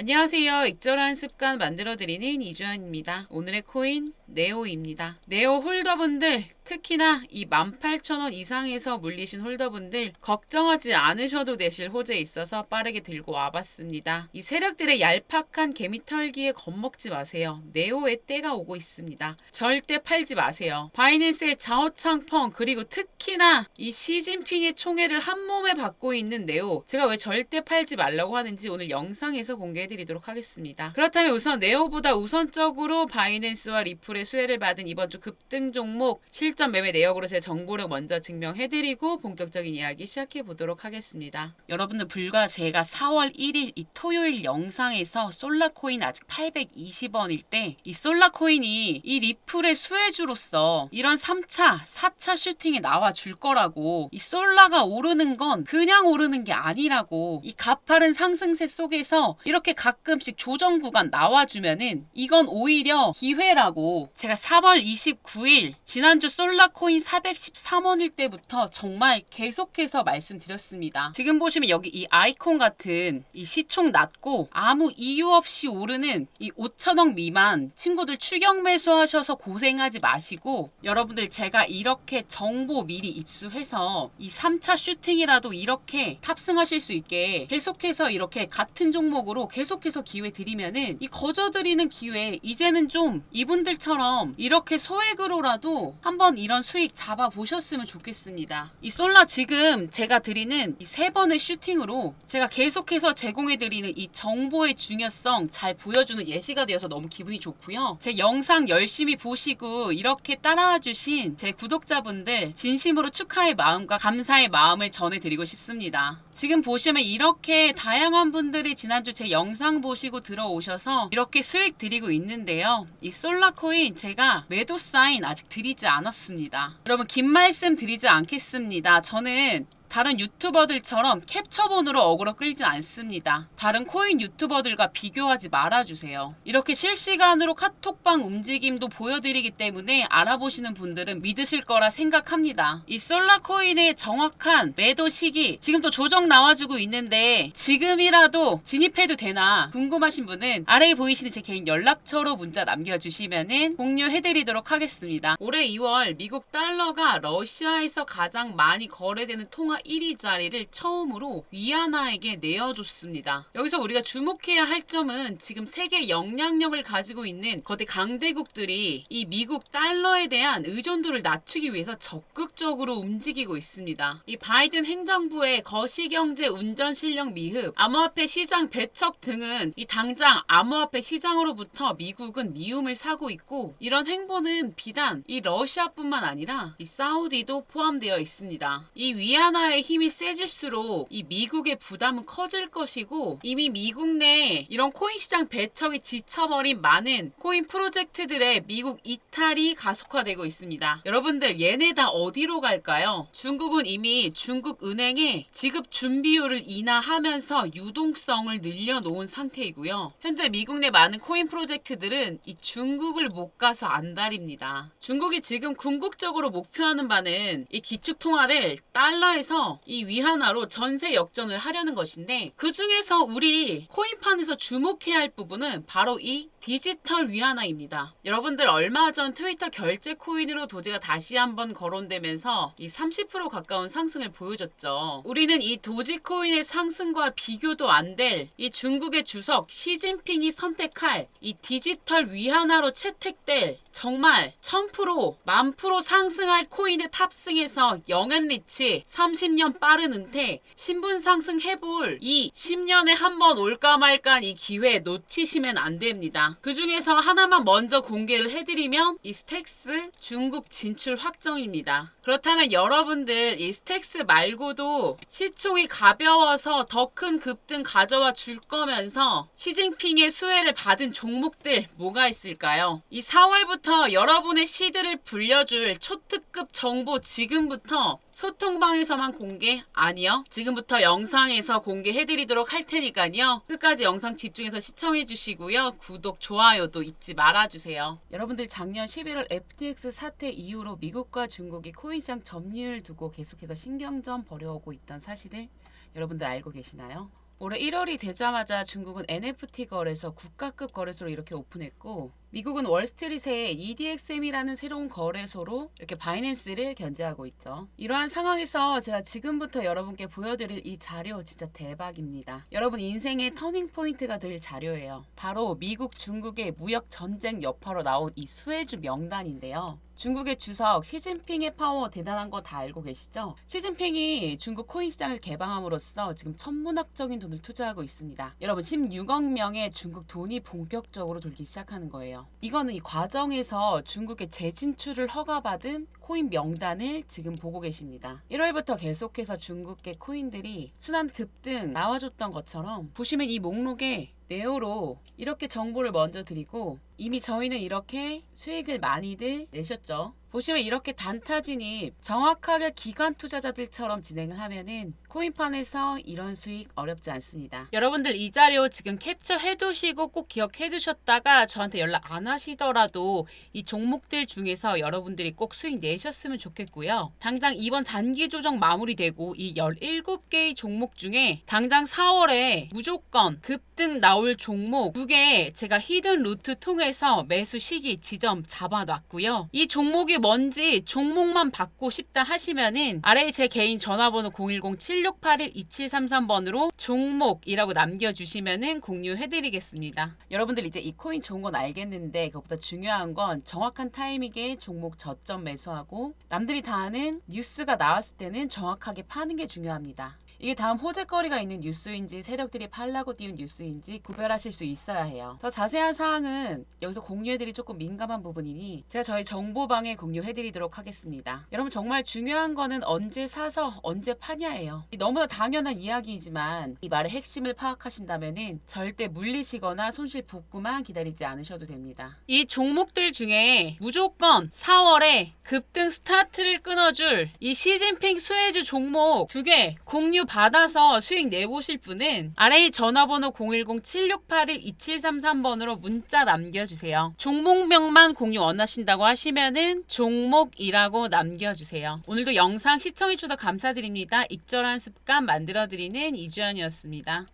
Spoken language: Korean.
안녕하세요. 익절한 습관 만들어드리는 이주연입니다. 오늘의 코인 네오입니다. 네오 홀더분들 특히나 이 18,000원 이상에서 물리신 홀더분들 걱정하지 않으셔도 되실 호재에 있어서 빠르게 들고 와봤습니다. 이 세력들의 얄팍한 개미털기에 겁먹지 마세요. 네오의 때가 오고 있습니다. 절대 팔지 마세요. 바이낸스의 자오창펑 그리고 특히나 이 시진핑의 총애를 한 몸에 받고 있는 네오 제가 왜 절대 팔지 말라고 하는지 오늘 영상에서 공개해드리도록 하겠습니다. 그렇다면 우선 네오보다 우선적으로 바이낸스와 리플의 수혜를 받은 이번 주 급등 종목 실전 매매 내역으로 제 정보를 먼저 증명해드리고 본격적인 이야기 시작해 보도록 하겠습니다. 여러분들 불과 제가 4월 1일 이 토요일 영상에서 솔라코인 아직 820원일 때 이 솔라코인이 이 리플의 수혜주로서 이런 3차, 4차 슈팅에 나와 줄 거라고 이 솔라가 오르는 건 그냥 오르는 게 아니라고 이 가파른 상승세 속에서 이렇게 가끔씩 조정 구간 나와주면은 이건 오히려 기회라고 제가 3월 29일 지난주 솔라코인 413원일 때부터 정말 계속해서 말씀드렸습니다. 지금 보시면 여기 이 아이콘 같은 이 시총 낮고 아무 이유 없이 오르는 이 5천억 미만 친구들 추격 매수하셔서 고생하지 마시고 여러분들 제가 이렇게 정보 미리 입수해서 이 3차 슈팅이라도 이렇게 탑승하실 수 있게 계속해서 이렇게 같은 종목으로 계속해서 기회 드리면은 이 거저드리는 기회 이제는 좀 이분들처럼 이렇게 소액으로라도 한번 이런 수익 잡아 보셨으면 좋겠습니다. 이 솔라 지금 제가 드리는 이 세 번의 슈팅으로 제가 계속해서 제공해 드리는 이 정보의 중요성 잘 보여주는 예시가 되어서 너무 기분이 좋고요. 제 영상 열심히 보시고 이렇게 따라와 주신 제 구독자분들 진심으로 축하의 마음과 감사의 마음을 전해드리고 싶습니다. 지금 보시면 이렇게 다양한 분들이 지난주 제 영상 보시고 들어오셔서 이렇게 수익 드리고 있는데요. 이 솔라코인 제가 매도 사인 아직 드리지 않았습니다. 여러분 긴 말씀 드리지 않겠습니다. 저는 다른 유튜버들처럼 캡처본으로 어그로 끌지 않습니다. 다른 코인 유튜버들과 비교하지 말아주세요. 이렇게 실시간으로 카톡방 움직임도 보여드리기 때문에 알아보시는 분들은 믿으실 거라 생각합니다. 이 솔라 코인의 정확한 매도 시기 지금 또 조정 나와주고 있는데 지금이라도 진입해도 되나 궁금하신 분은 아래에 보이시는 제 개인 연락처로 문자 남겨주시면은 공유해드리도록 하겠습니다. 올해 2월 미국 달러가 러시아에서 가장 많이 거래되는 통화 1위 자리를 처음으로 위아나에게 내어줬습니다. 여기서 우리가 주목해야 할 점은 지금 세계 영향력을 가지고 있는 거대 강대국들이 이 미국 달러에 대한 의존도를 낮추기 위해서 적극적으로 움직이고 있습니다. 이 바이든 행정부의 거시경제 운전 실력 미흡, 암호화폐 시장 배척 등은 이 당장 암호화폐 시장으로부터 미국은 미움을 사고 있고 이런 행보는 비단 이 러시아뿐만 아니라 이 사우디도 포함되어 있습니다. 이 위 아나의 힘이 세질수록 이 미국의 부담은 커질 것이고 이미 미국 내 이런 코인 시장 배척이 지쳐버린 많은 코인 프로젝트들의 미국 이탈이 가속화되고 있습니다. 여러분들 얘네 다 어디로 갈까요? 중국은 이미 중국 은행에 지급 준비율을 인하하면서 유동성을 늘려놓은 상태이고요. 현재 미국 내 많은 코인 프로젝트들은 이 중국을 못 가서 안달입니다. 중국이 지금 궁극적으로 목표하는 바는 이 기축 통화를 달러에서 이 위안화로 전세 역전을 하려는 것인데 그 중에서 우리 코인판에서 주목해야 할 부분은 바로 이 디지털 위안화입니다. 여러분들 얼마 전 트위터 결제 코인으로 도지가 다시 한번 거론되면서 이 30% 가까운 상승을 보여줬죠. 우리는 이 도지코인의 상승과 비교도 안 될 이 중국의 주석 시진핑이 선택할 이 디지털 위안화로 채택될 정말 1000%만 프로 상승할 코인의 탑승에서 영앤리치 30년 빠른 은퇴 신분 상승 해볼 이 10년에 한 번 올까 말까 이 기회 놓치시면 안 됩니다. 그 중에서 하나만 먼저 공개를 해드리면 이 스택스 중국 진출 확정입니다. 그렇다면 여러분들 이 스택스 말고도 시총이 가벼워서 더 큰 급등 가져와 줄 거면서 시진핑의 수혜를 받은 종목들 뭐가 있을까요? 이 4월부터 여러분의 시드를 불려줄 초특급 정보 지금부터 소통방에서만 공개? 아니요. 지금부터 영상에서 공개해드리도록 할 테니까요. 끝까지 영상 집중해서 시청해주시고요. 구독, 좋아요도 잊지 말아주세요. 여러분들 작년 11월 FTX 사태 이후로 미국과 중국이 코인시장 점유율 두고 계속해서 신경전 벌여오고 있던 사실을 여러분들 알고 계시나요? 올해 1월이 되자마자 중국은 NFT 거래소 국가급 거래소로 이렇게 오픈했고 미국은 월스트리트에 EDXM이라는 새로운 거래소로 이렇게 바이낸스를 견제하고 있죠. 이러한 상황에서 제가 지금부터 여러분께 보여드릴 이 자료 진짜 대박입니다. 여러분 인생의 터닝 포인트가 될 자료예요. 바로 미국 중국의 무역 전쟁 여파로 나온 이 수혜주 명단인데요. 중국의 주석 시진핑의 파워 대단한 거 다 알고 계시죠? 시진핑이 중국 코인 시장을 개방함으로써 지금 천문학적인 돈을 투자하고 있습니다. 여러분 16억 명의 중국 돈이 본격적으로 돌기 시작하는 거예요. 이거는 이 과정에서 중국의 재진출을 허가받은 코인 명단을 지금 보고 계십니다. 1월부터 계속해서 중국의 코인들이 순환 급등 나와줬던 것처럼 보시면 이 목록에 네오로 이렇게 정보를 먼저 드리고 이미 저희는 이렇게 수익을 많이들 내셨죠. 보시면 이렇게 단타 진입 정확하게 기관 투자자들처럼 진행을 하면은 코인판에서 이런 수익 어렵지 않습니다. 여러분들 이 자료 지금 캡처해 두시고 꼭 기억해 두셨다가 저한테 연락 안 하시더라도 이 종목들 중에서 여러분들이 꼭 수익 내셨으면 좋겠고요. 당장 이번 단기 조정 마무리되고 이 17개의 종목 중에 당장 4월에 무조건 급 등 나올 종목 두개 제가 히든 루트 통해서 매수 시기 지점 잡아놨고요. 이 종목이 뭔지 종목만 받고 싶다 하시면은 아래에 제 개인 전화번호 010-7681-2733번으로 종목이라고 남겨주시면은 공유해드리겠습니다. 여러분들 이제 이 코인 좋은 건 알겠는데 그것보다 중요한 건 정확한 타이밍에 종목 저점 매수하고 남들이 다 아는 뉴스가 나왔을 때는 정확하게 파는 게 중요합니다. 이게 다음 호재거리가 있는 뉴스인지 세력들이 팔라고 띄운 뉴스인지 구별하실 수 있어야 해요. 더 자세한 사항은 여기서 공유해드리 조금 민감한 부분이니 제가 저희 정보방에 공유해드리도록 하겠습니다. 여러분 정말 중요한 거는 언제 사서 언제 파냐예요. 이 너무나 당연한 이야기이지만 이 말의 핵심을 파악하신다면은 절대 물리시거나 손실 복구만 기다리지 않으셔도 됩니다. 이 종목들 중에 무조건 4월에 급등 스타트를 끊어줄 이 시진핑 수혜주 종목 두 개 공유 받아서 수익 내보실 분은 아래의 전화번호 010-7681-2733번으로 문자 남겨주세요. 종목명만 공유 원하신다고 하시면은 종목이라고 남겨주세요. 오늘도 영상 시청해주셔서 감사드립니다. 익절한 습관 만들어드리는 이주연이었습니다.